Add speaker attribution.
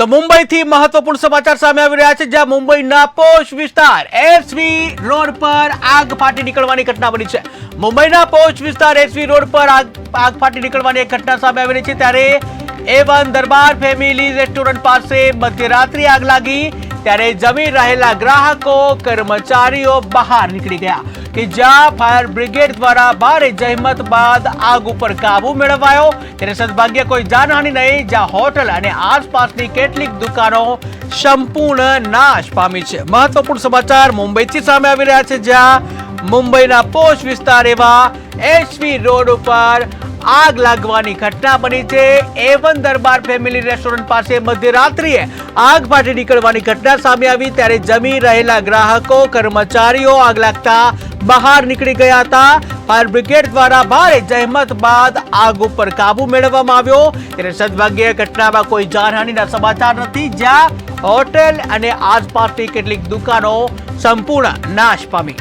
Speaker 1: તો મુંબઈથી મહત્વપૂર્ણ સમાચાર સામે આવી રહ્યા છે, જ્યાં મુંબઈના પોશ વિસ્તાર, એસવી રોડ પર આગ ફાટી નીકળવાની ઘટના બની છે. મુંબઈના પોશ વિસ્તાર, એસવી રોડ પર આગ આગ ફાટી નીકળવાની એક ઘટના સામે આવી રહી છે, ત્યારે A one Darbar family restaurant પાસે મધ્યરાત્રિ આગ લાગી. ત્યારે જમી રહેલા ગ્રાહકો, કર્મચારીઓ બહાર નીકળી ગયા કે જ્યાં ફાયર બ્રિગેડ દ્વારા ભારે જહેમત બાદ આગ ઉપર કાબુ મેળવાયો. ત્યારે સદભાગ્ય કોઈ જાનહાનિ નહીં, જ્યાં હોટલ અને આસપાસની કેટલીક દુકાનો સંપૂર્ણ નાશ પામી છે. મહત્વપૂર્ણ સમાચાર મુંબઈથી સામે આવી રહ્યા છે, જ્યાં મુંબઈના પોશ વિસ્તાર એવા એસવી રોડ ઉપર આગ લાગવાની ઘટના બની છે. એવન દરબાર ફેમિલી રેસ્ટોરન્ટ પાસે મધ્યરાત્રિએ આગ ફાટી નીકળવાની ઘટના સામે આવી. ત્યારે જમી રહેલા ગ્રાહકો, કર્મચારીઓ આગ લાગતા બહાર નીકળી ગયા હતા. ફાયર બ્રિગેડ દ્વારા ભારે જહેમત બાદ આગ ઉપર કાબુ મેળવવામાં આવ્યો. ત્યારે સદભાગ્ય ઘટનામાં કોઈ જાનહાનિના સમાચાર નથી. જ્યાં હોટેલ અને આસપાસની કેટલીક દુકાનો સંપૂર્ણ નાશ પામી.